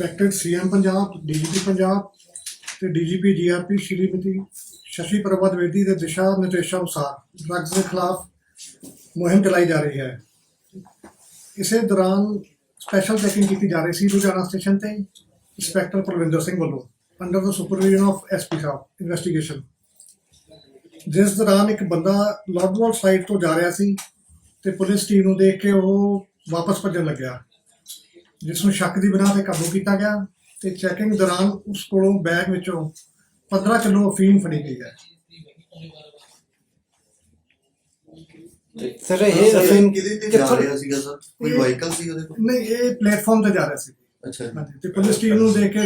Respected CM Punjab DGP Punjab ਤੇ DGP GRP Shrimati Shashi Prabha Dwivedi ਦੇ ਦਿਸ਼ਾ ਨਿਰਦੇਸ਼ਾਂ ਅਨੁਸਾਰ ਡਰੱਗਸ ਦੇ ਖਿਲਾਫ ਮੁਹਿੰਮ ਚਲਾਈ ਜਾ ਰਹੀ ਹੈ। ਇਸੇ ਦੌਰਾਨ ਸਪੈਸ਼ਲ ਚੈਕਿੰਗ ਕੀਤੀ ਜਾ ਰਹੀ ਸੀ ਲੁਧਿਆਣਾ ਸਟੇਸ਼ਨ ਤੇ ਇੰਸਪੈਕਟਰ ਪ੍ਰਵਿੰਦਰ ਸਿੰਘ ਵੱਲੋਂ under the supervision of SP sahib investigation ਜਿਸ ਦੌਰਾਨ ਇੱਕ ਬੰਦਾ ਲੌਡਵਾਲ ਸਾਈਡ ਤੋਂ ਜਾ ਰਿਹਾ ਸੀ ਤੇ ਪੁਲਿਸ ਟੀਮ ਨੂੰ ਦੇਖ ਕੇ ਉਹ ਵਾਪਸ ਭੱਜਣ ਲੱਗਿਆ। ਜਿਸ ਨੂੰ ਸ਼ੱਕ ਦੀ ਬਿਨਾਂ ਤੇ ਕਾਬੂ ਕੀਤਾ ਗਿਆ ਤੇ ਚੈਕਿੰਗ ਦੌਰਾਨ ਉਸ ਕੋਲੋਂ ਬੈਗ ਵਿੱਚੋਂ 15 ਕਿਲੋ ਅਫੀਮ ਫੜੀ ਗਈ ਹੈ। ਸਰ ਇਹ ਅਫੀਮ ਕਿਹਦੇ ਤੇ ਜਾ ਰਿਹਾ ਸੀਗਾ ਸਰ? ਕੋਈ ਵਾਹੀਕਲ ਸੀ ਉਹਦੇ ਕੋਲ? ਨਹੀਂ ਇਹ ਪਲੇਟਫਾਰਮ ਤੇ ਜਾ ਰਿਹਾ ਸੀ। ਅੱਛਾ। ਤੇ ਪੁਲਿਸ ਟੀਮ ਨੂੰ ਦੇਖ ਕੇ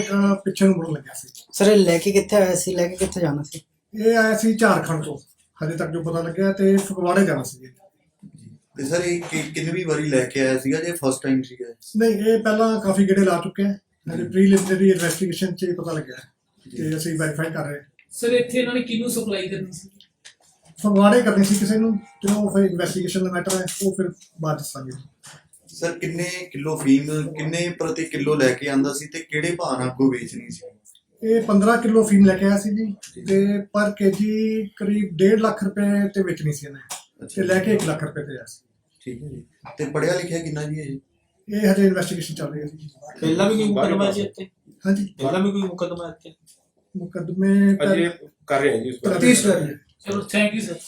ਪਿੱਛੇ ਨੂੰ ਮੁੜਨ ਲੱਗਿਆ ਸੀ। ਸਰ ਇਹ ਲੈ ਕੇ ਕਿੱਥੇ ਆਇਆ ਸੀ? ਲੈ ਕੇ ਕਿੱਥੇ ਜਾਣਾ ਸੀ? ਇਹ ਆਇਆ ਸੀ ਝਾਰਖੰਡ ਤੋਂ। ਹਜੇ ਤੱਕ ਜੋ ਪਤਾ ਲੱਗਿਆ ਤੇ ਫਗਵਾੜੇ ਜਾਣਾ ਸੀ। ਤੇ ਸਰ ਇਹ ਕਿ- ਕਿੰਨਵੀਂ ਵਾਰੀ ਲੈ ਕੇ ਆਇਆ ਸੀਗਾ ਜੇ ਫਸਟ ਟਾਈਮ ਸੀਗਾ? ਇਹ? ਨਹੀਂ ਇਹ ਪਹਿਲਾਂ ਕਾਫੀ ਗੇੜੇ ਲਾ ਚੁੱਕੇ ਹੈ। ਹਜੇ ਪ੍ਰੀਲਿਮਿਨਰੀ ਇਨਵੈਸਟੀਗੇਸ਼ਨ 'ਚ ਇਹ ਪਤਾ ਲੱਗਿਆ ਹੈ। ਤੇ ਅਸੀਂ ਵੈਰੀਫਾਈ ਕਰ ਰਹੇ ਹਾਂ। ਸਰ ਇੱਥੇ ਇਹਨਾਂ ਨੇ ਕਿਹਨੂੰ ਸਪਲਾਈ ਕਰਨੀ ਸੀ? ਫਗਵਾੜੇ ਕਰਨੀ ਸੀ ਕਿਸੇ ਨੂੰ ਤੇ ਉਹ ਫਿਰ ਇਨਵੈਸਟੀਗੇਸ਼ਨ ਦਾ ਮੈਟਰ ਹੈ ਉਹ ਫਿਰ ਬਾਅਦ 'ਚ ਦੱਸਾਂਗੇ। ਸਰ ਕਿੰਨੇ ਕਿਲੋ ਫੀਮ ਕਿੰਨੇ ਪ੍ਰਤੀ ਕਿਲੋ ਲੈ ਕੇ ਆਂਦਾ ਸੀ ਤੇ ਕਿਹੜੇ ਭਾਅ ਨਾਲ ਅੱਗੋਂ ਵੇਚਣੀ ਸੀ? ਇਹ 15 ਕਿਲੋ ਫੀਮ ਲੈ ਕੇ ਆਇਆ ਸੀ ਜੀ ਤੇ ਪਰ ਕੇਜੀ ਕਰੀਬ 1.5 ਲੱਖ ਰੁਪਏ ਤੇ ਵੇਚਣੀ ਸੀ ਇਹਨੇ। ਤੇ ਲੈ ਕੇ 1 ਲੱਖ ਰੁਪਏ ਤੇ ਆਇਆ ਸੀ। ਠੀਕ ਹੈ ਜੀ। ਤੇ ਪੜਿਆ ਲਿਖਿਆ ਕਿੰਨਾ ਜੀ ਇਹ? ਇਹ ਹਜੇ ਇਨਵੈਸਟੀਗੇਸ਼ਨ ਚੱਲ ਰਹੀ ਹੈ ਜੀ। ਪਹਿਲਾਂ ਵੀ ਕੋਈ ਮੁਕਦਮਾ ਹੈ ਜੀ ਇੱਥੇ? ਹਾਂਜੀ। ਪਹਿਲਾਂ ਵੀ ਕੋਈ ਮੁਕਦਮਾ ਹੈ ਇੱਥੇ? ਮੁਕੱਦਮੇ ਅਜੇ ਕਰ ਰਹੇ ਹਾਂ ਜੀ ਉਸ ਪਰ ਤਫਤੀਸ਼ ਜਾਰੀ ਹੈ ਚਲੋ ਥੈਂਕ ਯੂ ਸਰ